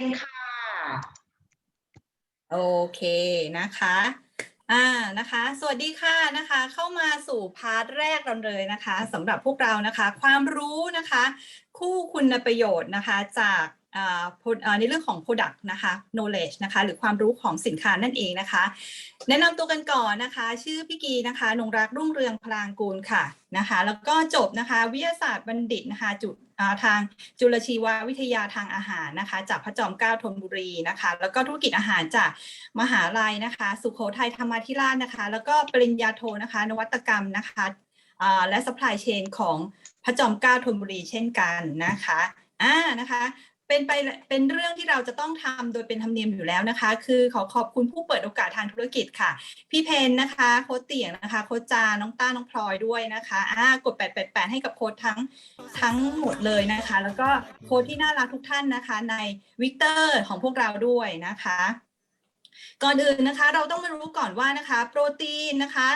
นค่ะ โอเคนะคะอ่านะคะ สวัสดีค่ะนะคะ เข้ามาสู่พาร์ทแรกเราเลยนะคะสำหรับพวกเรานะคะ ความรู้นะคะ คู่คุณประโยชน์นะคะจาก ในเรื่องของ Product นะคะ knowledge นะคะ หรือความรู้ของสินค้านั่นเองนะคะ แนะนำตัวกันก่อนนะคะ ชื่อพี่กีนะคะ นงรักรุ่งเรืองพลางกูลค่ะนะคะ แล้วก็จบนะคะ วิทยาศาสตร์บัณฑิตนะคะจุอ่าทางจุลชีววิทยาทางอาหารนะคะ จากพระจอมเกล้าธนบุรีนะคะ แล้วก็ธุรกิจอาหารจากมหาลัยนะคะ สุโขทัยธรรมาธิราชนะคะ แล้วก็ปริญญาโทนะคะ นวัตกรรมนะคะและ supply chain ของพระจอมเกล้าธนบุรีเช่นกันนะคะอ่านะคะ เป็นไปเป็นเรื่องที่เราจะต้องทำโดยเป็นธรรมเนียมอยู่แล้วนะคะ คือขอขอบคุณผู้เปิดโอกาสทางธุรกิจค่ะ พี่เพนนะคะโค้ชเตียงนะคะโค้ชจาน้องต้าน้องพลอยด้วยนะคะอ่ากด 888 ให้กับโค้ชทั้งทั้งหมดเลยนะคะ แล้วก็โค้ชที่น่ารักทุกท่านนะคะ ในวิกเตอร์ของพวกเราด้วยนะคะ ก่อนอื่นนะคะ เราต้องมารู้ก่อนว่านะคะ โปรตีนนะคะ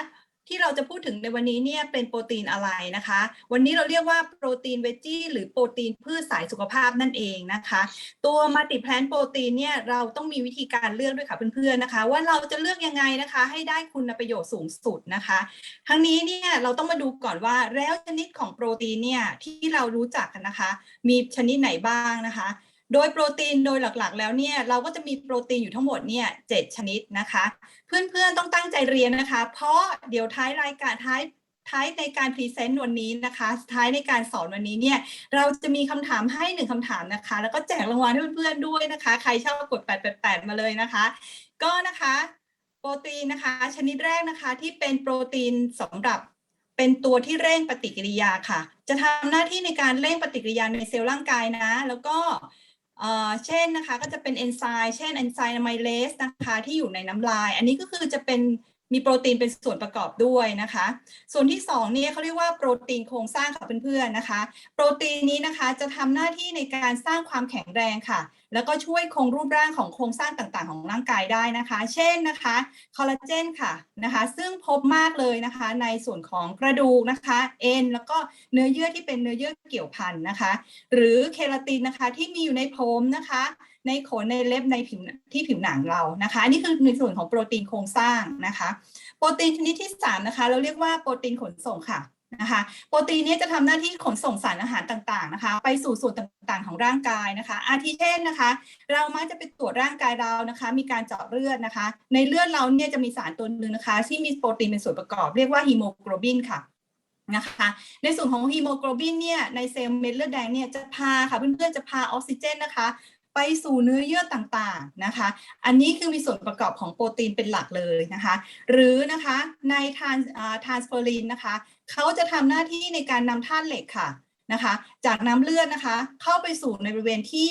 ที่เราจะพูดถึงในวันนี้เนี่ยเป็นโปรตีนอะไรนะคะ วันนี้เราเรียกว่าโปรตีนเวจี้หรือโปรตีนพืชสายสุขภาพนั่นเองนะคะ ตัวมัลติแพลนโปรตีนเนี่ยเราต้องมีวิธีการเลือกด้วยค่ะเพื่อนๆนะคะ ว่าเราจะเลือกยังไงนะคะ ให้ได้คุณประโยชน์สูงสุดนะคะ ทั้งนี้เนี่ยเราต้องมาดูก่อนว่าแล้วชนิดของโปรตีนเนี่ยที่เรารู้จักกันนะคะ มีชนิดไหนบ้างนะคะ โดยโปรตีนโดยหลักๆ แล้วเนี่ยเราก็จะมีโปรตีนอยู่ทั้งหมดเนี่ยเจ็ดชนิดนะคะ เพื่อนๆต้องตั้งใจเรียนนะคะ เพราะเดี๋ยวท้ายรายการท้ายท้ายในการพรีเซนต์วันนี้นะคะท้ายในการสอนวันนี้เนี่ยเราจะมีคำถามให้หนึ่งคำถามนะคะ แล้วก็แจกรางวัลให้เพื่อนๆด้วยนะคะ ใครชอบกด 888 มาเลยนะคะ ก็นะคะโปรตีนนะคะชนิดแรกนะคะที่เป็นโปรตีนสำหรับเป็นตัวที่เร่งปฏิกิริยาค่ะ จะทำหน้าที่ในการเร่งปฏิกิริยาในเซลล์ร่างกายนะ แล้วก็ เช่นนะคะก็จะเป็นเอนไซม์เช่นเอนไซม์อะไมเลสนะคะที่อยู่ในน้ำลาย อันนี้ก็คือจะเป็นมีโปรตีนเป็นส่วนประกอบด้วยนะคะ ส่วนที่สองเนี่ยเขาเรียกว่าโปรตีนโครงสร้างค่ะเพื่อนๆนะคะ โปรตีนนี้นะคะจะทำหน้าที่ในการสร้างความแข็งแรงค่ะ แล้วก็ช่วยคงรูปร่างของโครงสร้างต่างๆ ของร่างกายได้นะคะ เช่นนะคะคอลลาเจนค่ะนะคะ ซึ่งพบมากเลยนะคะในส่วนของกระดูกนะคะเอ็นแล้วก็เนื้อเยื่อที่เป็นเนื้อเยื่อเกี่ยวพันนะคะ หรือเคลาตินนะคะที่มีอยู่ในผมนะคะ ในขนในเล็บในผิวที่ผิวหนังเรานะคะอันนี้คือในส่วนของโปรตีนโครงสร้างนะคะ โปรตีนชนิดที่สามนะคะเราเรียกว่าโปรตีนขนส่งค่ะ นะคะ โปรตีนนี้จะทำหน้าที่ขนส่งสารอาหารต่างๆนะคะ ไปสู่ส่วนต่างๆ ของร่างกายนะคะ อาทิเช่นนะคะ เรามักจะไปตรวจร่างกายเรานะคะ มีการเจาะเลือดนะคะ ในเลือดเราเนี่ยจะมีสารตัวหนึ่งนะคะ ที่มีโปรตีนเป็นส่วนประกอบ เรียกว่าฮีโมโกลบินค่ะนะคะในส่วนของฮีโมโกลบินเนี่ยในเซลล์เม็ดเลือดแดงเนี่ยจะพาค่ะเพื่อนๆจะพาออกซิเจนนะคะ ไปสู่เนื้อเยื่อต่างๆนะคะ อันนี้คือมีส่วนประกอบของโปรตีนเป็นหลักเลยนะคะ หรือนะคะในทานทานสเฟอรีนนะคะเขาจะทำหน้าที่ในการนำธาตุเหล็กค่ะนะคะ จากน้ำเลือดนะคะ เข้าไปสู่ในบริเวณที่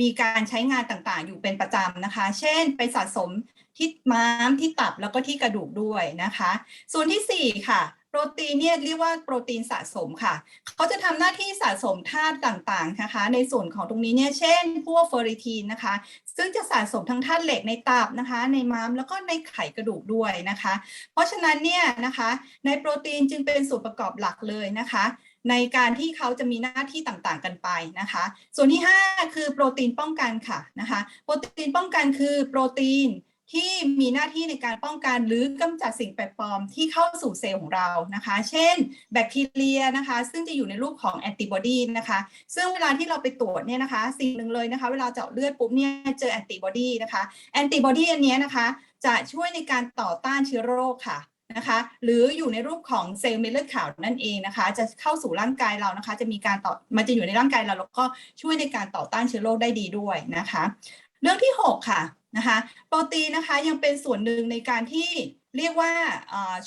มีการใช้งานต่างๆ อยู่เป็นประจำนะคะ เช่น ไปสะสมที่ม้ามที่ตับแล้วก็ที่กระดูกด้วยนะคะ ส่วนที่สี่ค่ะ โปรตีนเนี่ยเรียกว่าโปรตีนสะสมค่ะ เขาจะทำหน้าที่สะสมธาตุต่างๆนะคะ ในส่วนของตรงนี้เนี่ยเช่น พวกเฟอริทีนนะคะ ซึ่งจะสะสมทั้งธาตุเหล็กในตับนะคะ ในม้ามแล้วก็ในไขกระดูกด้วยนะคะ เพราะฉะนั้นเนี่ยนะคะในโปรตีนจึงเป็นส่วนประกอบหลักเลยนะคะในการที่เขาจะมีหน้าที่ต่างๆกันไปนะคะ ส่วนที่ 5 คือโปรตีนป้องกันค่ะนะคะ โปรตีนป้องกันคือโปรตีน ที่มีหน้าที่ในการป้องกันหรือกำจัดสิ่งแปลกปลอมที่เข้าสู่เซลล์ของเรานะคะ เช่น แบคทีเรียนะคะ ซึ่งจะอยู่ในรูปของแอนติบอดีนะคะ ซึ่งเวลาที่เราไปตรวจเนี่ยนะคะ สิ่งหนึ่งเลยนะคะ เวลาเจาะเลือดปุ๊บเนี่ยเจอแอนติบอดีนะคะแอนติบอดีอันนี้นะคะ จะช่วยในการต่อต้านเชื้อโรคค่ะนะคะหรืออยู่ในรูปของเซลล์เม็ดเลือดขาวนั่นเองนะคะ จะเข้าสู่ร่างกายเรานะคะ จะมีการต่อมันจะอยู่ในร่างกายเราแล้วก็ช่วยในการต่อต้านเชื้อโรคได้ดีด้วยนะคะ เรื่องที่หกค่ะ นะคะโปรตีนนะคะยังเป็นส่วนหนึ่งในการที่เรียกว่า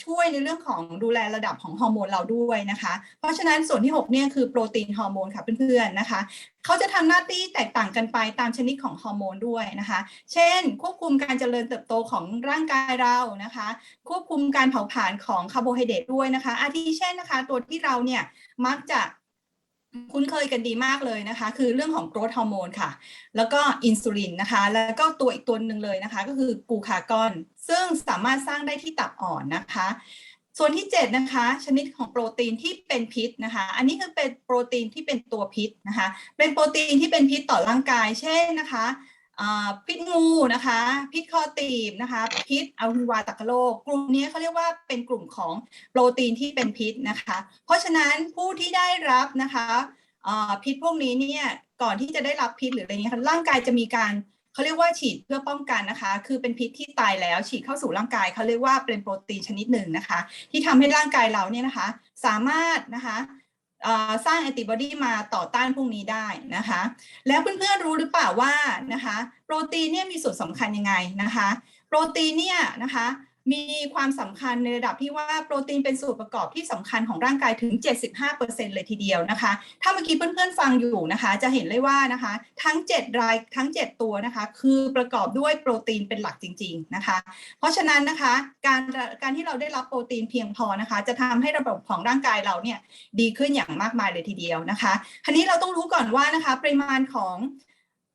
ช่วยในเรื่องของดูแลระดับของฮอร์โมนเราด้วยนะคะ เพราะฉะนั้นส่วนที่ 6 เนี่ยคือโปรตีนฮอร์โมนค่ะเพื่อนๆนะคะเขาจะทำหน้าที่แตกต่างกันไปตามชนิดของฮอร์โมนด้วยนะคะ เช่น ควบคุมการเจริญเติบโตของร่างกายเรานะคะ ควบคุมการเผาผลาญของคาร์โบไฮเดรตด้วยนะคะ อาทิเช่นนะคะ ตัวที่เราเนี่ยมักจะ คุ้นเคยกันดีมากเลยนะคะ คือเรื่องของโกรทฮอร์โมนค่ะ แล้วก็อินซูลินนะคะ แล้วก็ตัวอีกตัวหนึ่งเลยนะคะ ก็คือกูคากอน ซึ่งสามารถสร้างได้ที่ตับอ่อนนะคะ ส่วนที่ 7 นะคะ ชนิดของโปรตีนที่เป็นพิษนะคะ อันนี้คือเป็นโปรตีนที่เป็นตัวพิษนะคะ เป็นโปรตีนที่เป็นพิษต่อร่างกาย เช่นนะคะ พิษงูนะคะ พิษคอตีบนะคะ พิษอะฮิวาตากโรคกลุ่มนี้เขาเรียกว่าเป็นกลุ่มของโปรตีนที่เป็นพิษนะคะ เพราะฉะนั้นผู้ที่ได้รับนะคะพิษพวกนี้เนี่ยก่อนที่จะได้รับพิษหรืออะไรเงี้ยร่างกายจะมีการเขาเรียกว่าฉีดเพื่อป้องกันนะคะ คือเป็นพิษที่ตายแล้วฉีดเข้าสู่ร่างกายเขาเรียกว่าเป็นโปรตีนชนิดหนึ่งนะคะ ที่ทำให้ร่างกายเราเนี่ยนะคะ สามารถนะคะ สร้างแอนติบอดีมาต่อต้านพวกนี้ได้นะคะ แล้วเพื่อนๆรู้หรือเปล่าว่านะคะ โปรตีนเนี่ยมีส่วนสำคัญยังไงนะคะ โปรตีนเนี่ยนะคะ มีความสำคัญในระดับที่ว่าโปรตีนเป็นส่วนประกอบที่สำคัญของร่างกายถึง 75%เลยทีเดียวนะคะ ถ้าเมื่อกี้เพื่อนๆฟังอยู่นะคะ จะเห็นเลยว่านะคะ ทั้ง 7 รายทั้ง 7 ตัวนะคะ คือประกอบด้วยโปรตีนเป็นหลักจริง ๆนะคะ เพราะฉะนั้นนะคะการการที่เราได้รับโปรตีนเพียงพอนะคะ จะทำให้ระบบของร่างกายเราเนี่ยดีขึ้นอย่างมากมายเลยทีเดียวนะคะทีนี้เราต้องรู้ก่อนว่านะคะ ปริมาณของ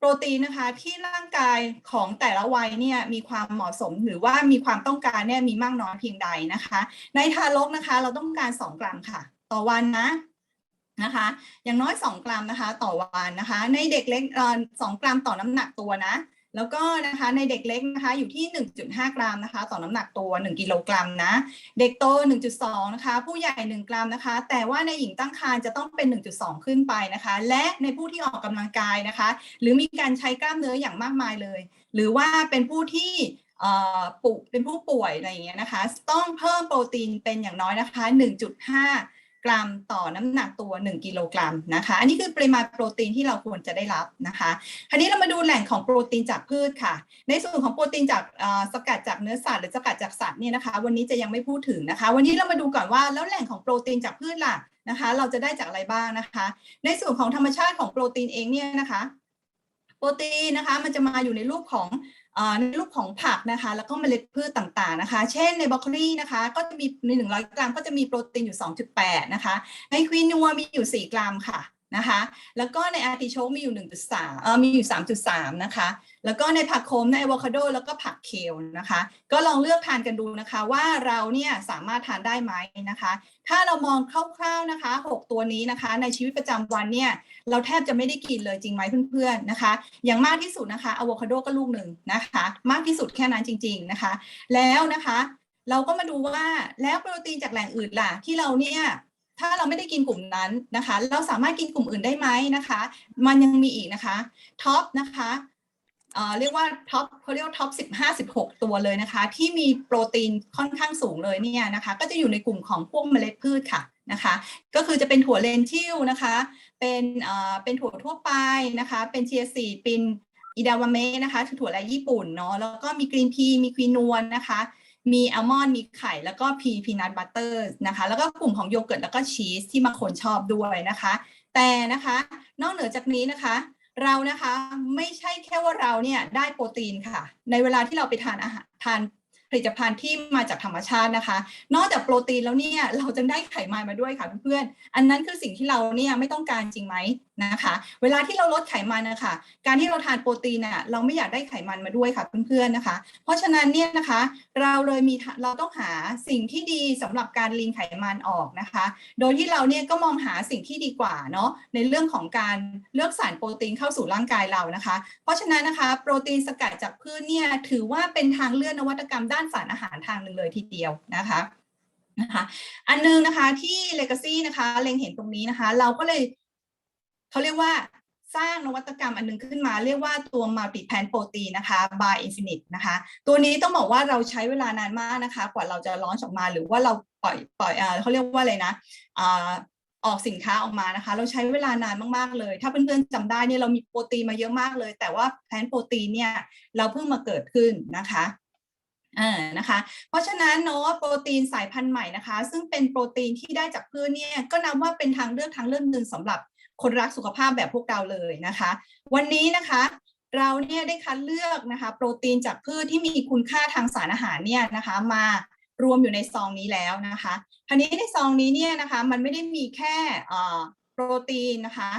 โปรตีนนะคะที่ร่างกายของแต่ละวัยเนี่ยมีความเหมาะสมหรือว่ามีความต้องการเนี่ยมีมากน้อยเพียงใดนะคะ ในทารกนะคะเราต้องการ 2 กรัมค่ะ ต่อวันนะนะคะอย่างน้อย 2 กรัมนะคะ ต่อวันนะคะ ในเด็กเล็กสองกรัมต่อน้ำหนักตัวนะ แล้วก็นะคะในเด็กเล็กนะคะอยู่ที่ 1.5 กรัมนะคะ ต่อน้ำหนักตัว 1 กิโลกรัมนะ เด็กโต 1.2 นะคะ ผู้ใหญ่ 1 กรัมนะคะ แต่ว่าในหญิงตั้งครรภ์จะต้องเป็น 1.2 ขึ้นไปนะคะ และในผู้ที่ออกกำลังกายนะคะ หรือมีการใช้กล้ามเนื้ออย่างมากมายเลย หรือว่าเป็นผู้ที่เอ่อปุเป็นผู้ป่วยอะไรอย่างเงี้ยนะคะ ต้องเพิ่มโปรตีนเป็นอย่างน้อยนะคะ 1.5 กรัมต่อน้ำหนักตัว 1 กิโลกรัมนะคะ อันนี้คือปริมาณโปรตีนที่เราควรจะได้รับนะคะ คราวนี้เรามาดูแหล่งของโปรตีนจากพืชค่ะ ในส่วนของโปรตีนจากสกัดจากเนื้อสัตว์หรือสกัดจากสัตว์เนี่ยนะคะ วันนี้จะยังไม่พูดถึงนะคะ วันนี้เรามาดูก่อนว่าแล้วแหล่งของโปรตีนจากพืชล่ะนะคะ เราจะได้จากอะไรบ้างนะคะ ในส่วนของธรรมชาติของโปรตีนเองเนี่ยนะคะ โปรตีนนะคะ มันจะมาอยู่ในรูปของ ในรูปของผักนะคะ แล้วก็เมล็ดพืชต่างๆนะคะ เช่นในบรอกโคลีนะคะ ก็จะมีใน 100 กรัมก็จะมีโปรตีนอยู่ 2.8 นะคะ ในควีนัวมีอยู่ 4 กรัมค่ะ นะคะ แล้วก็ในอาร์ติโชกมีอยู่ 1.3เอ่อมีอยู่ 3.3 นะคะ แล้วก็ในผักโขมในอะโวคาโดแล้วก็ผักเคลนะคะ ก็ลองเลือกทานกันดูนะคะว่าเราเนี่ยสามารถทานได้ไหมนะคะ ถ้าเรามองคร่าวๆนะคะ 6 ตัวนี้นะคะ ในชีวิตประจำวันเนี่ยเราแทบจะไม่ได้กินเลยจริงไหมเพื่อนๆนะคะ อย่างมากที่สุดนะคะอะโวคาโดก็ลูกหนึ่งนะคะ มากที่สุดแค่นั้นจริง ๆนะคะ แล้วนะคะ เราก็มาดูว่าแล้วโปรตีนจากแหล่งอื่นล่ะที่เราเนี่ย ถ้าเราไม่ได้กินกลุ่มนั้นนะคะ เราสามารถกินกลุ่มอื่นได้ไหมนะคะ มันยังมีอีกนะคะท็อปนะคะเรียกว่าท็อปเขาเรียกท็อปสิบห้าสิบหกตัวเลยนะคะ ที่มีโปรตีนค่อนข้างสูงเลยเนี่ยนะคะ ก็จะอยู่ในกลุ่มของพวกเมล็ดพืชค่ะนะคะ ก็คือจะเป็นถั่วเลนทิลนะคะ เป็นเอ่อเป็นถั่วทั่วไปนะคะ เป็นเชียซีเป็นอิดาวาเมะนะคะคือถั่วแรญี่ปุ่นเนาะแล้วก็มีกรีนพีมีควีนัวนะคะ มีอัลมอนด์มีไข่แล้วก็พีพีนัทบัตเตอร์นะคะแล้วก็กลุ่มของโยเกิร์ตแล้วก็ชีสที่บางคนชอบด้วยนะคะ แต่นะคะนอกเหนือจากนี้นะคะเรานะคะไม่ใช่แค่ว่าเราเนี่ยได้โปรตีนค่ะ ในเวลาที่เราไปทานอาหารทานผลิตภัณฑ์ที่มาจากธรรมชาตินะคะ นอกจากโปรตีนแล้วเนี่ยเราจะได้ไขมันมาด้วยค่ะเพื่อนๆอันนั้นคือสิ่งที่เราเนี่ยไม่ต้องการจริงไหม นะคะ เวลาที่เราลดไขมันนะคะการที่เราทานโปรตีนน่ะเราไม่อยากได้ไขมันมาด้วยค่ะเพื่อนๆนะคะ เพราะฉะนั้นเนี่ยนะคะ เราเลยมีเราต้องหาสิ่งที่ดีสำหรับการลีนไขมันออกนะคะ โดยที่เราเนี่ยก็มองหาสิ่งที่ดีกว่าเนาะในเรื่องของการเลือกสารโปรตีนเข้าสู่ร่างกายเรานะคะ เพราะฉะนั้นนะคะ โปรตีนสกัดจากพืชเนี่ยถือว่าเป็นทางเลือกนวัตกรรมด้านสารอาหารทางหนึ่งเลยทีเดียวนะคะนะคะอันนึงนะคะที่ Legacy นะคะเล็งเห็นตรงนี้นะคะ เราก็เลย เขาเรียกว่าสร้างนวัตกรรมอันนึงขึ้นมาเรียกว่าตัว multi pan protein นะคะ by infinite นะคะ ตัวนี้ต้องบอกว่าเราใช้เวลานานมากนะคะ กว่าเราจะร้อนออกมาหรือว่าเราปล่อยปล่อยเขาเรียกว่าอะไรนะออกสินค้าออกมานะคะ เราใช้เวลานานมากๆเลย ถ้าเพื่อนๆจำได้เนี่ยเรามีโปรตีนมาเยอะมากเลย แต่ว่าแพนโปรตีนเนี่ยเราเพิ่งมาเกิดขึ้นนะคะอ่านะคะ เพราะฉะนั้นเนาะโปรตีนสายพันธุ์ใหม่นะคะ ซึ่งเป็นโปรตีนที่ได้จากพืชเนี่ยก็นับว่าเป็นทางเลือกทางเลือกหนึ่งสำหรับ คนรักสุขภาพแบบพวกเราเลยนะคะ วันนี้นะคะเราเนี่ยได้คัดเลือกนะคะ โปรตีนจากพืชที่มีคุณค่าทางสารอาหารเนี่ยนะคะมารวมอยู่ในซองนี้แล้วนะคะคราวนี้ในซองนี้เนี่ยนะคะมันไม่ได้มีแค่โปรตีนนะคะ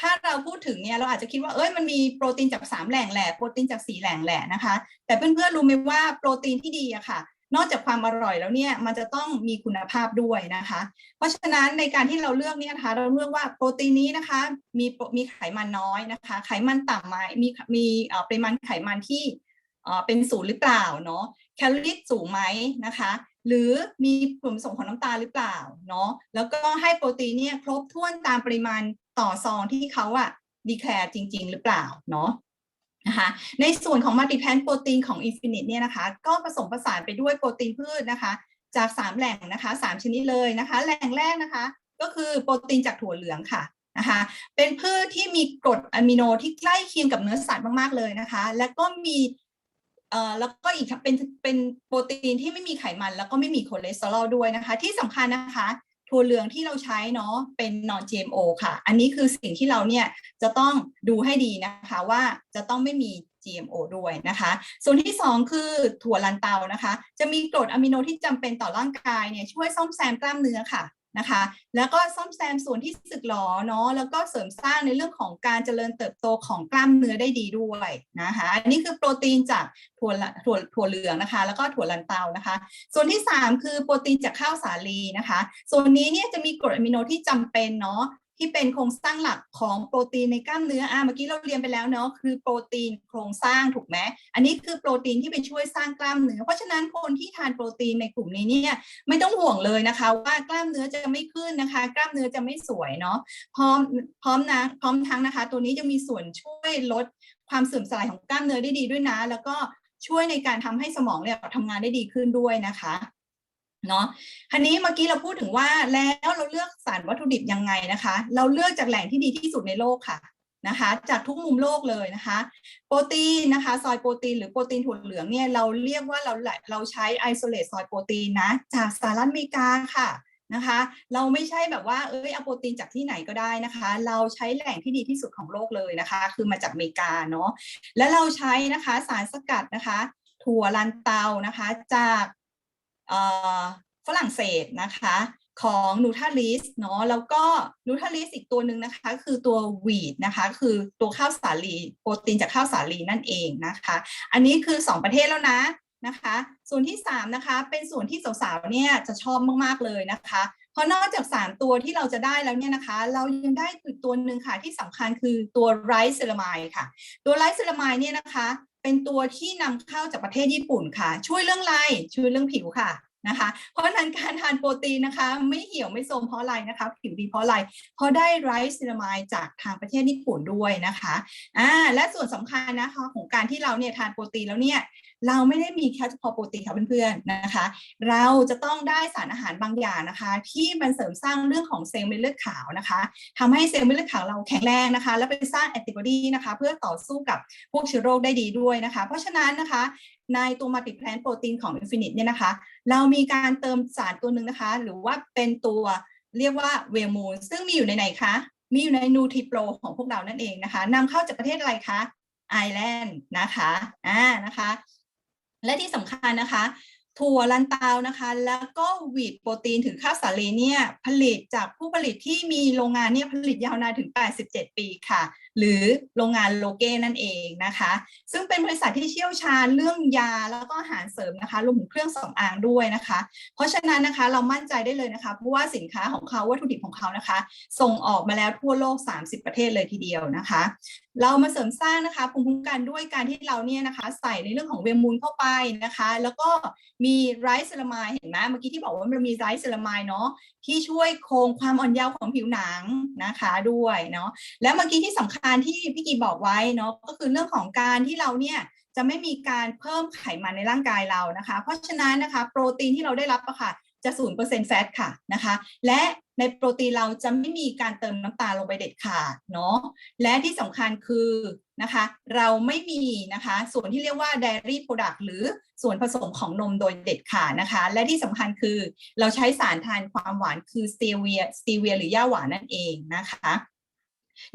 ถ้าเราพูดถึงเนี่ยเราอาจจะคิดว่าเอ้ยมันมีโปรตีนจากสามแหล่งแหละโปรตีนจากสี่แหล่งแหละนะคะ แต่เพื่อนๆรู้ไหมว่าโปรตีนที่ดีอะค่ะ นอกจากความอร่อยแล้วเนี่ยมันจะต้องมีคุณภาพด้วยนะคะ เพราะฉะนั้นในการที่เราเลือกเนี่ยนะคะ เราเลือกว่าโปรตีนนี้นะคะมีมีไขมันน้อยนะคะ ไขมันต่ำไหมมีมีเอ่อปริมาณไขมันที่เอ่อเป็นศูนย์หรือเปล่าเนาะแคลอรี่สูงไหมนะคะ หรือมีส่วนผสมของน้ำตาลหรือเปล่าเนาะแล้วก็ให้โปรตีนเนี่ยครบถ้วนตามปริมาณต่อซองที่เขาอะดีแคร์จริง ๆ หรือเปล่าเนาะ นะคะในส่วนของมัลติแพนโปรตีนของ Infinite เนี่ยนะคะก็ผสมผสานไปด้วยโปรตีนพืชนะคะ จาก 3 แหล่งนะคะ 3 ชนิดเลยนะคะ แหล่งแรกนะคะ ก็คือโปรตีนจากถั่วเหลืองค่ะนะคะเป็นพืชที่มีกรดอะมิโนที่ใกล้เคียงกับเนื้อสัตว์มาก ๆ เลยนะคะ แล้วก็มีเอ่อแล้วก็อีกเป็นเป็นโปรตีนที่ไม่มีไขมัน แล้วก็ไม่มีคอเลสเตอรอลด้วยนะคะ ที่สำคัญนะคะ ถั่วเหลืองที่เราใช้เนาะเป็น non GMO ค่ะ อันนี้คือสิ่งที่เราเนี่ยจะต้องดูให้ดีนะคะว่าจะต้องไม่มี GMO ด้วยนะคะ ส่วนที่ 2 คือถั่วลันเตานะคะ จะมีกรดอะมิโนที่จำเป็นต่อร่างกายเนี่ยช่วยซ่อมแซมกล้ามเนื้อค่ะ นะคะ แล้วก็ซ่อมแซมส่วนที่สึกหรอเนาะแล้วก็เสริมสร้างในเรื่องของการเจริญเติบโตของกล้ามเนื้อได้ดีด้วยนะคะอันนี้คือโปรตีนจากถั่วถั่วถั่วเหลืองนะคะ แล้วก็ถั่วลันเตานะคะ ส่วนที่ 3 คือโปรตีนจากข้าวสาลีนะคะ ส่วนนี้เนี่ยจะมีกรดอะมิโนที่จำเป็นเนาะ ที่เป็นโครงสร้างหลักของโปรตีนในกล้ามเนื้ออะเมื่อกี้เราเรียนไปแล้วเนาะคือโปรตีนโครงสร้างถูกไหมอันนี้คือโปรตีนที่ไปช่วยสร้างกล้ามเนื้อ เพราะฉะนั้นคนที่ทานโปรตีนในกลุ่มนี้เนี่ยไม่ต้องห่วงเลยนะคะ ว่ากล้ามเนื้อจะไม่ขึ้นนะคะ กล้ามเนื้อจะไม่สวยเนาะพร้อมพร้อมนะพร้อมทั้งนะคะ ตัวนี้จะมีส่วนช่วยลดความเสื่อมสลายของกล้ามเนื้อได้ดีด้วยนะ แล้วก็ช่วยในการทำให้สมองเนี่ยทำงานได้ดีขึ้นด้วยนะคะ เนาะคันนี้เมื่อกี้เราพูดถึงว่าแล้วเราเลือกสารวัตถุดิบยังไงนะคะ เราเลือกจากแหล่งที่ดีที่สุดในโลกค่ะนะคะจากทุกมุมโลกเลยนะคะ โปรตีนนะคะซอยโปรตีนหรือโปรตีนถั่วเหลืองเนี่ยเราเรียกว่าเราเราใช้ไอโซเลตซอยโปรตีนนะจากสหรัฐอเมริกาค่ะนะคะ เราไม่ใช่แบบว่าเอ้ยเอาโปรตีนจากที่ไหนก็ได้นะคะ เราใช้แหล่งที่ดีที่สุดของโลกเลยนะคะ คือมาจากอเมริกาเนาะและเราใช้นะคะสารสกัดนะคะ ถั่วลันเตานะคะ จาก ฝรั่งเศสนะคะของนูทาลิสเนาะแล้วก็นูทาลิสอีกตัวหนึ่งนะคะคือตัววีดนะคะคือตัวข้าวสาลีโปรตีนจากข้าวสาลีนั่นเองนะคะ อันนี้คือ 2 ประเทศแล้วนะนะคะ ส่วนที่3นะคะเป็นส่วนที่สาวๆเนี่ยจะชอบมากๆเลยนะคะเพราะนอกจาก3ตัวที่เราจะได้แล้วเนี่ยนะคะ เรายังได้ตัวหนึ่งค่ะที่สำคัญคือตัวไรซ์เซรามายค่ะ ตัวไรซ์เซรามายเนี่ยนะคะ เป็นตัวที่นำเข้าจากประเทศญี่ปุ่นค่ะ ช่วยเรื่องไรช่วยเรื่องผิวค่ะนะคะ เพราะฉะนั้นการทานโปรตีนนะคะ ไม่เหี่ยวไม่โทรมเพราะอะไรนะคะผิวดีเพราะอะไรเพราะได้ไรซ์ซินามายจากทางประเทศญี่ปุ่นด้วยนะคะอ่าและส่วนสำคัญนะคะของการที่เราเนี่ยทานโปรตีนแล้วเนี่ย เราไม่ได้มีแค่เฉพาะโปรตีนค่ะเพื่อนๆนะคะ เราจะต้องได้สารอาหารบางอย่างนะคะ ที่มันเสริมสร้างเรื่องของเซลล์เม็ดเลือดขาวนะคะทำให้เซลล์เม็ดเลือดขาวเราแข็งแรงนะคะ แล้วไปสร้างแอนติบอดีนะคะ เพื่อต่อสู้กับพวกเชื้อโรคได้ดีด้วยนะคะ เพราะฉะนั้นนะคะในตัวมัลติแพลนโปรตีนของ Infinite เนี่ยนะคะ เรามีการเติมสารตัวหนึ่งนะคะ หรือว่าเป็นตัวเรียกว่าเวลมูนซึ่งมีอยู่ในไหนคะมีอยู่ในนูทิโปรของพวกเรานั่นเองนะคะนำเข้าจากประเทศอะไรคะไอร์แลนด์นะคะอ่านะคะ และที่สำคัญนะคะ ถั่วลันเตานะคะ แล้วก็วีดโปรตีนถึงข้าวสาลีเนี่ยผลิตจากผู้ผลิตที่มีโรงงานเนี่ยผลิตยาวนานถึง 87 ปีค่ะหรือโรงงานโลเก้นั่นเองนะคะ ซึ่งเป็นบริษัทที่เชี่ยวชาญเรื่องยาแล้วก็อาหารเสริมนะคะรวมถึงเครื่องสำอางด้วยนะคะ เพราะฉะนั้นนะคะเรามั่นใจได้เลยนะคะเพราะว่าสินค้าของเขาวัตถุดิบของเขานะคะ ส่งออกมาแล้วทั่วโลก 30 ประเทศเลยทีเดียวนะคะ เรามาเสริมสร้างนะคะภูมิคุ้มกันด้วยการที่เราเนี่ยนะคะ ใส่ในเรื่องของเวมูลเข้าไปนะคะ แล้วก็มีไรซ์เซรามายเห็นไหมเมื่อกี้ที่บอกว่ามันมีไรซ์เซรามายเนาะที่ช่วยโครงความอ่อนเยาว์ของผิวหนังนะคะด้วยเนาะแล้วเมื่อกี้ที่สำคัญที่พี่กีบอกไว้เนาะก็คือเรื่องของการที่เราเนี่ยจะไม่มีการเพิ่มไขมันในร่างกายเรานะคะ เพราะฉะนั้นนะคะ โปรตีนที่เราได้รับอะค่ะจะศูนย์เปอร์เซ็นต์แฟตค่ะนะคะ และ ในโปรตีนเราจะไม่มีการเติมน้ำตาลลงไปเด็ดขาดเนาะและที่สำคัญคือนะคะเราไม่มีนะคะส่วนที่เรียกว่า dairy product หรือส่วนผสมของนมโดยเด็ดขาดนะคะ และที่สำคัญคือเราใช้สารทานความหวานคือสเตเวียสเตเวียหรือย่าหวานนั่นเองนะคะ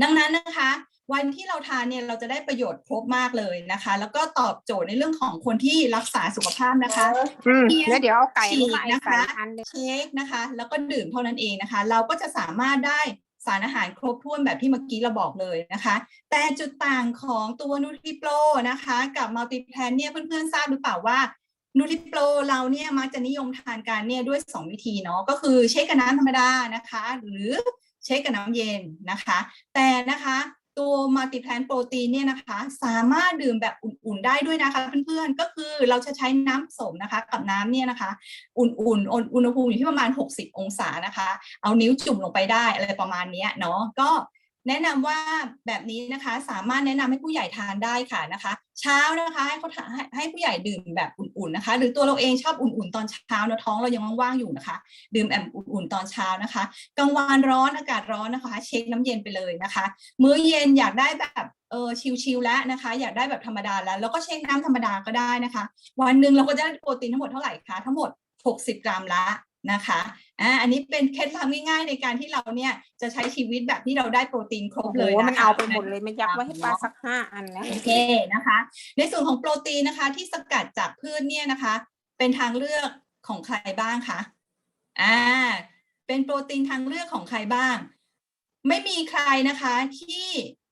ดังนั้นนะคะ วันที่เราทานเนี่ยเราจะได้ประโยชน์ครบมากเลยนะคะ แล้วก็ตอบโจทย์ในเรื่องของคนที่รักษาสุขภาพนะคะอืมเพียงแล้วเดี๋ยวเอาไก่ฉีกมาให้นะคะใส่อันหนึงเค้กนะคะ แล้วก็ดื่มเท่านั้นเองนะคะ เราก็จะสามารถได้สารอาหารครบถ้วนแบบที่เมื่อกี้เราบอกเลยนะคะ แต่จุดต่างของตัวนูทริโปรนะคะ กับมัลติแพลนเนี่ยเพื่อนๆทราบหรือเปล่าว่านูทิโปรเราเนี่ยมักจะนิยมทานกันเนี่ยด้วย 2 วิธีเนาะก็คือเช็คกับน้ำธรรมดานะคะ หรือเช็คกับน้ำเย็นนะคะ แต่นะคะ ตัวมัลติแพลนโปรตีนเนี่ยนะคะ สามารถดื่มแบบอุ่นๆได้ด้วยนะคะเพื่อนๆก็คือเราจะใช้น้ำผสมนะคะ กับน้ำเนี่ยนะคะ อุ่นๆอุณอุณหภูมิอยู่ที่ประมาณ 60 องศานะคะ เอานิ้วจุ่มลงไปได้อะไรประมาณนี้เนาะก็ แนะนำว่าแบบนี้นะคะสามารถแนะนำให้ผู้ใหญ่ทานได้ค่ะนะคะ เช้านะคะให้เขาให้ให้ผู้ใหญ่ดื่มแบบอุ่นๆนะคะ หรือตัวเราเองชอบอุ่นๆตอนเช้าเนอะท้องเรายังว่างๆอยู่นะคะ ดื่มแบบอุ่นๆตอนเช้านะคะกลางวันร้อนอากาศร้อนนะคะ เช็คน้ำเย็นไปเลยนะคะ มื้อเย็นอยากได้แบบเออชิลๆแล้วนะคะ อยากได้แบบธรรมดาแล้ว แล้วก็เช็คน้ำธรรมดาก็ได้นะคะ วันหนึ่งเราก็จะได้โปรตีนทั้งหมดเท่าไหร่คะทั้งหมด 60 กรัมละนะคะ อ่าอันนี้เป็นเคล็ดลับง่ายๆในการที่เราเนี่ยจะใช้ชีวิตแบบที่เราได้โปรตีนครบโอ้โหเลยนะคะมันเอาไปหมดเลยมันยักไว้ให้ปลาสักห้าอันแล้วโอเคนะคะ ในส่วนของโปรตีนนะคะ ที่สกัดจากพืชเนี่ยนะคะ เป็นทางเลือกของใครบ้างคะอ่าเป็นโปรตีนทางเลือกของใครบ้าง ไม่มีใครนะคะที่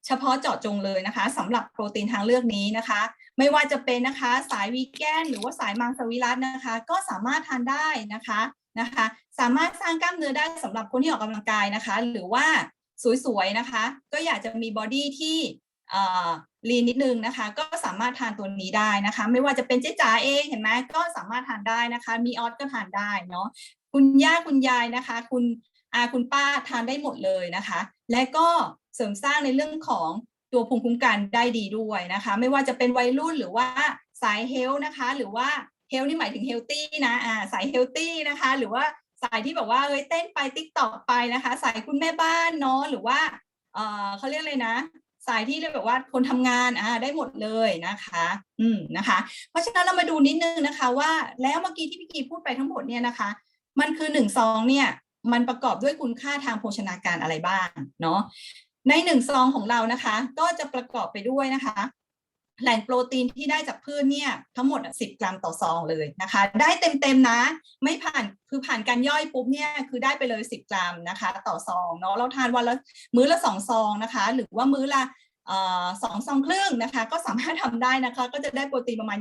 เฉพาะเจาะจงเลยนะคะสำหรับโปรตีนทางเลือกนี้นะคะ ไม่ว่าจะเป็นนะคะ สายวีแกนหรือว่าสายมังสวิรัตนะคะ ก็สามารถทานได้นะคะนะคะ สามารถสร้างกล้ามเนื้อได้สำหรับคนที่ออกกำลังกายนะคะ หรือว่าสวยๆนะคะ ก็อยากจะมีบอดี้ที่อ่อลีนนิดนึงนะคะ ก็สามารถทานตัวนี้ได้นะคะ ไม่ว่าจะเป็นเจ๊จ๋าเองเห็นไหมก็สามารถทานได้นะคะ มีออสก็ทานได้เนาะคุณย่าคุณยายนะคะ คุณอาคุณป้าทานได้หมดเลยนะคะ และก็เสริมสร้างในเรื่องของตัวภูมิคุ้มกันได้ดีด้วยนะคะ ไม่ว่าจะเป็นวัยรุ่นหรือว่าสายเฮล์นะคะ หรือว่าเฮล์นี่หมายถึงเฮลตี้นะอ่าสายเฮลตี้นะคะ หรือว่าายที่แบบว่าเอ้ยเต้นไปติ๊กตอกไปนะคะ สายคุณแม่บ้านเนาะหรือว่าเออเขาเรียกเลยนะ สายที่เรียกแบบว่าคนทำงานอ่าได้หมดเลยนะคะ อืมนะคะ เพราะฉะนั้นเรามาดูนิดนึงนะคะว่าแล้วเมื่อกี้ที่พี่กีพูดไปทั้งหมดเนี่ยนะคะ มันคือหนึ่งซองเนี่ยมันประกอบด้วยคุณค่าทางโภชนาการอะไรบ้างเนาะในหนึ่งซองของเรานะคะ ก็จะประกอบไปด้วยนะคะ แหล่งโปรตีนที่ได้จากพืชเนี่ยทั้งหมดสิบกรัมต่อซองเลยนะคะ ได้เต็มๆนะ ไม่ผ่านคือผ่านการย่อยปุ๊บเนี่ยคือได้ไปเลยสิบกรัมนะคะ ต่อซองเนาะเราทานวันละมื้อละสองซองนะคะ หรือว่ามื้อละสองซองครึ่งนะคะ ก็สามารถทำได้นะคะ ก็จะได้โปรตีนประมาณ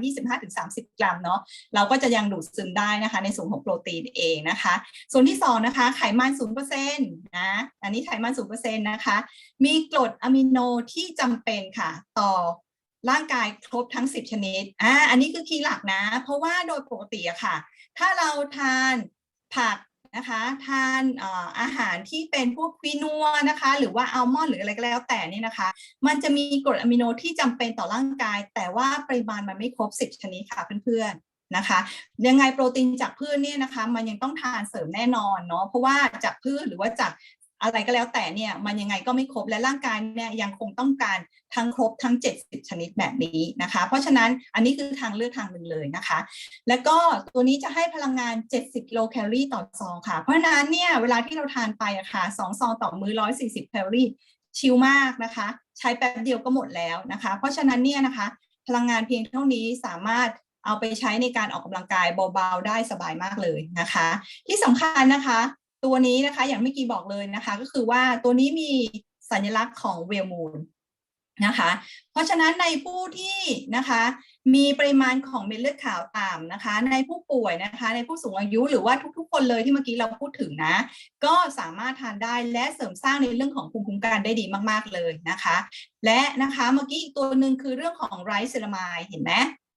25-30 กรัมเนาะเราก็จะยังดูดซึมได้นะคะ ในส่วนของโปรตีนเองนะคะ ส่วนที่สองนะคะ ไขมันศูนย์เปอร์เซ็นต์นะอันนี้ไขมันศูนย์เปอร์เซ็นต์นะคะ มีกรดอะมิโนที่จำเป็นค่ะ ต่อ ร่างกายครบทั้ง 10 ชนิด อ่า อันนี้คือคีย์หลักนะ เพราะว่าโดยปกติอะค่ะ ถ้าเราทานผักนะคะ ทานอาหารที่เป็นพวกควีนัวนะคะ หรือว่าอัลมอนด์หรืออะไรก็แล้วแต่นี่นะคะ มันจะมีกรดอะมิโนที่จำเป็นต่อร่างกาย แต่ว่าปริมาณมันไม่ครบ 10 ชนิดค่ะเพื่อนๆนะคะ ยังไงโปรตีนจากพืชเนี่ยนะคะ มันยังต้องทานเสริมแน่นอนเนาะ เพราะว่าจากพืชหรือว่าจาก อะไรก็แล้วแต่เนี่ยมันยังไงก็ไม่ครบและร่างกายเนี่ยยังคงต้องการทั้งครบทั้ง 70 ชนิดแบบนี้นะคะ เพราะฉะนั้นอันนี้คือทางเลือกทางหนึ่งเลยนะคะ แล้วก็ตัวนี้จะให้พลังงาน 70กิโลแคลอรี่ต่อซองค่ะ เพราะฉะนั้นเนี่ยเวลาที่เราทานไปอะค่ะสองซองต่อมื้อ 140แคลอรี่ชิลมากนะคะ ใช้แป๊บเดียวก็หมดแล้วนะคะ เพราะฉะนั้นเนี่ยนะคะ พลังงานเพียงเท่านี้สามารถเอาไปใช้ในการออกกำลังกายเบาๆได้สบายมากเลยนะคะ ที่สำคัญนะคะ ตัวนี้นะคะ อย่างเมื่อกี้บอกเลยนะคะ ก็คือว่าตัวนี้มีสัญลักษณ์ของเวลมูนนะคะ เพราะฉะนั้นในผู้ที่นะคะมีปริมาณของเม็ดเลือดขาวต่ำนะคะ ในผู้ป่วยนะคะ ในผู้สูงอายุหรือว่าทุกๆ คนเลยที่เมื่อกี้เราพูดถึงนะ ก็สามารถทานได้และเสริมสร้างในเรื่องของภูมิคุ้มกันได้ดีมากๆเลยนะคะ และนะคะเมื่อกี้อีกตัวหนึ่งคือเรื่องของไรซ์เซรามายเห็นไหม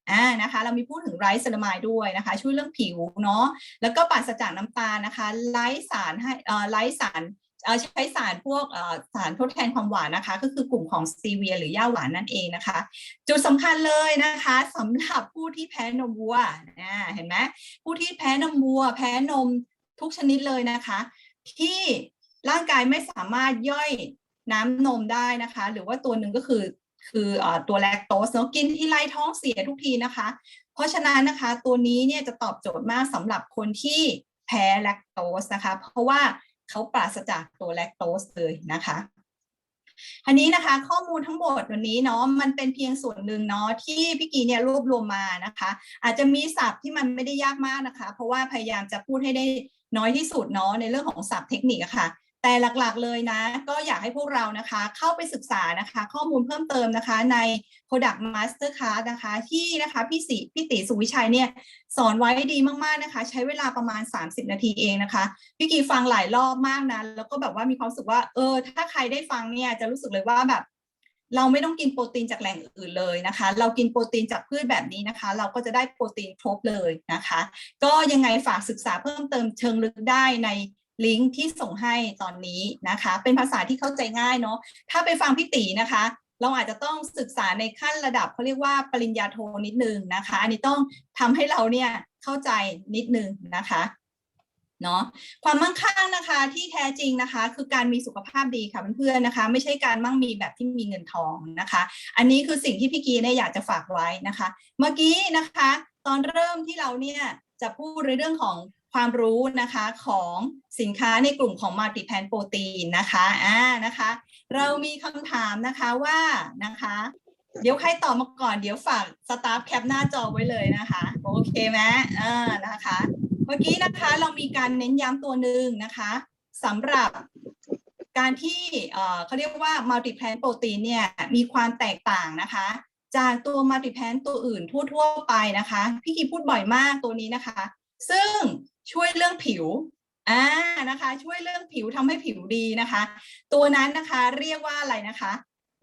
อ่านะคะเรามีพูดถึงไรซ์เซรามายด้วยนะคะ ช่วยเรื่องผิวเนาะแล้วก็ปราศจากน้ำตาลนะคะไร้สารให้เอ่อไร้สารใช้สารพวกสารทดแทนความหวานนะคะ ก็คือกลุ่มของสตีเวียหรือย่าหวานนั่นเองนะคะ จุดสำคัญเลยนะคะสำหรับผู้ที่แพ้นมวัวอ่าเห็นไหมผู้ที่แพ้นมวัว แพ้นมทุกชนิดเลยนะคะ ที่ร่างกายไม่สามารถย่อยน้ำนมได้นะคะ หรือว่าตัวหนึ่งก็คือ คืออตัวแลคโตสเนาะกินที่ไรท้องเสียทุกทีนะคะ เพราะฉะนั้นนะคะตัวนี้เนี่ยจะตอบโจทย์มากสำหรับคนที่แพ้แลคโตสนะคะ เพราะว่าเขาปราศจากตัวแลคโตสเลยนะคะอันนี้นะคะข้อมูลทั้งหมดวันนี้เนาะมันเป็นเพียงส่วนหนึ่งเนาะที่พี่กีเนี่ยรวบรวมมานะคะ อาจจะมีศัพท์ที่มันไม่ได้ยากมากนะคะ เพราะว่าพยายามจะพูดให้ได้น้อยที่สุดเนาะในเรื่องของศัพท์เทคนิคอะค่ะ แต่หลักๆเลยนะ ก็อยากให้พวกเรานะคะเข้าไปศึกษานะคะ ข้อมูลเพิ่มเติมนะคะใน Product Master Class นะคะ ที่นะคะพี่สิพี่ติสุวิชัยเนี่ยสอนไว้ดีมากๆนะคะ ใช้เวลาประมาณ 30 นาทีเองนะคะพี่กีฟังหลายรอบมากนะแล้วก็แบบว่ามีความรู้สึกว่าเออถ้าใครได้ฟังเนี่ยจะรู้สึกเลยว่าแบบเราไม่ต้องกินโปรตีนจากแหล่งอื่นเลยนะคะ เรากินโปรตีนจากพืชแบบนี้นะคะ เราก็จะได้โปรตีนครบเลยนะคะ ก็ยังไงฝากศึกษาเพิ่มเติมเชิงลึกได้ใน ลิงก์ที่ส่งให้ตอนนี้นะคะ เป็นภาษาที่เข้าใจง่ายเนาะถ้าไปฟังพี่ตีนะคะ เราอาจจะต้องศึกษาในขั้นระดับเขาเรียกว่าปริญญาโทนิดนึงนะคะ อันนี้ต้องทำให้เราเนี่ยเข้าใจนิดนึงนะคะเนาะความมั่งคั่งนะคะที่แท้จริงนะคะ คือการมีสุขภาพดีค่ะเพื่อนๆนะคะ ไม่ใช่การมั่งมีแบบที่มีเงินทองนะคะ อันนี้คือสิ่งที่พี่กีเนี่ยอยากจะฝากไว้นะคะ เมื่อกี้นะคะ ตอนเริ่มที่เราเนี่ยจะพูดในเรื่องของ ความรู้นะคะของสินค้าในกลุ่มของมัลติแพนโปรตีนนะคะอ่านะคะ เรามีคำถามนะคะว่านะคะ เดี๋ยวใครตอบมาก่อนเดี๋ยวฝากสตาฟแคปหน้าจอไว้เลยนะคะ โอเคไหมอ่านะคะ เมื่อกี้นะคะเรามีการเน้นย้ำตัวหนึ่งนะคะสำหรับการที่เอ่อเขาเรียกว่ามัลติแพนโปรตีนเนี่ยมีความแตกต่างนะคะ จากตัวมัลติแพนตัวอื่นทั่ว ๆ ไปนะคะ พี่กีพูดบ่อยมากตัวนี้นะคะ ซึ่ง ช่วยเรื่องผิวอ่านะคะ ช่วยเรื่องผิวทำให้ผิวดีนะคะ ตัวนั้นนะคะเรียกว่าอะไรนะคะ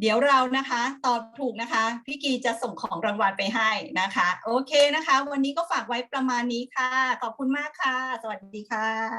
เดี๋ยวเรานะคะตอบถูกนะคะ พี่กีจะส่งของรางวัลไปให้นะคะ โอเคนะคะ วันนี้ก็ฝากไว้ประมาณนี้ค่ะ ขอบคุณมากค่ะ สวัสดีค่ะ